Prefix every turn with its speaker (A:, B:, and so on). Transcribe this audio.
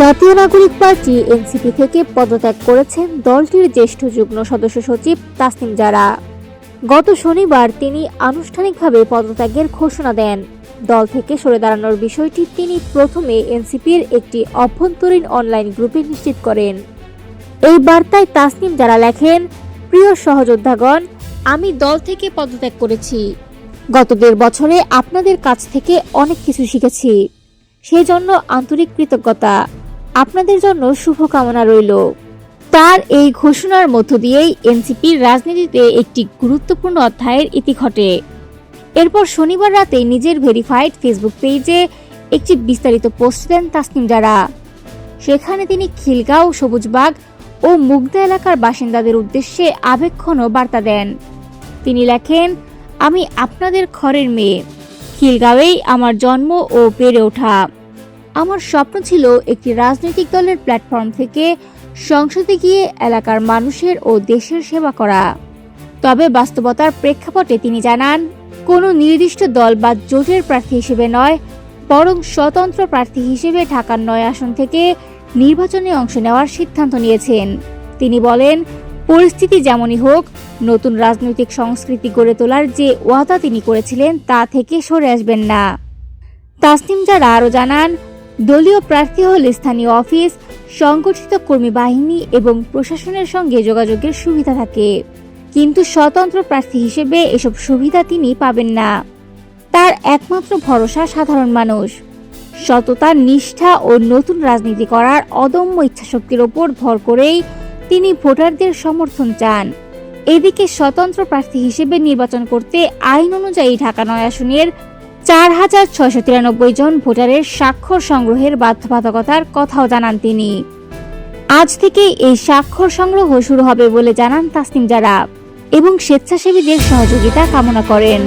A: জাতীয় নাগরিক party NCP থেকে পদত্যাগ করেছেন দলটির জ্যেষ্ঠ যুগ্ম সদস্য সচিব তাসনিম জারা। গত শনিবার তিনি আনুষ্ঠানিকভাবে পদত্যাগের ঘোষণা দেন। দল থেকে সরে দাঁড়ানোর বিষয়টি তিনি প্রথমে এনসিপির একটি অভ্যন্তরীণ অনলাইন গ্রুপে নিশ্চিত করেন। এই বার্তায় তাসনিম যারা লেখেন, প্রিয় সহযোদ্ধাগণ, আমি দল থেকে পদত্যাগ করেছি। গত দেড় বছরে আপনাদের কাছ থেকে অনেক কিছু শিখেছি। সেই জন্য আন্তরিক কৃতজ্ঞতা। আপনাদের জন্য শুভকামনা রইল। তার এই ঘোষণার মধ্য দিয়েই এনসিপির রাজনীতিতে একটি গুরুত্বপূর্ণ অধ্যায়ের ইতি ঘটে। এরপর শনিবার রাতে নিজের ভেরিফাইড ফেসবুক পেজে একটি বিস্তারিত পোস্ট দেন তাসনিম যারা সেখানে তিনি খিলগাঁও, সবুজবাগ ও মুগদা এলাকার বাসিন্দাদের উদ্দেশ্যে আবেক্ষণ বার্তা দেন। তিনি লেখেন, আমি আপনাদের ঘরের মেয়ে। খিলগাঁওয়েই আমার জন্ম ও বেড়ে ওঠা। আমার স্বপ্ন ছিল একটি রাজনৈতিক দলের প্ল্যাটফর্ম থেকে সংসদে গিয়ে এলাকার মানুষের ও দেশের সেবা করা। তবে বাস্তবতার প্রেক্ষাপটে তিনি জানান, কোনো নির্দিষ্ট দল বা জোটের প্রার্থী হিসেবে নয়, বরং স্বতন্ত্র প্রার্থী হিসেবে ঢাকার নয় আসন থেকে নির্বাচনে অংশ নেওয়ার সিদ্ধান্ত নিয়েছেন। তিনি বলেন, পরিস্থিতি যেমনই হোক, নতুন রাজনৈতিক সংস্কৃতি গড়ে তোলার যে ওয়াদা তিনি করেছিলেন তা থেকে সরে আসবেন না। তাসনিম যারা আরও জানান দলীয় প্রার্থী হলে স্থানীয় অফিস, সংগঠিত কর্মী বাহিনী এবং প্রশাসনের সঙ্গে যোগাযোগের সুবিধা থাকে। কিন্তু স্বতন্ত্র প্রার্থী হিসেবে এসব সুবিধা তিনি পাবেন না। তার একমাত্র ভরসা সাধারণ মানুষ। সততা, নিষ্ঠা ও নতুন রাজনীতি করার অদম্য ইচ্ছাশক্তির ওপর ভর করেই তিনি ভোটারদের সমর্থন চান। এদিকে স্বতন্ত্র প্রার্থী হিসেবে নির্বাচন করতে আইন অনুযায়ী ঢাকা নয় আসনের চার হাজার ছয়শো তিরানব্বই জন ভোটারের স্বাক্ষর সংগ্রহের বাধ্যবাধকতার কথাও জানান তিনি। আজ থেকে এই স্বাক্ষর সংগ্রহ শুরু হবে বলে জানান তাসনিম জারাব এবং স্বেচ্ছাসেবীদের সহযোগিতা কামনা করেন।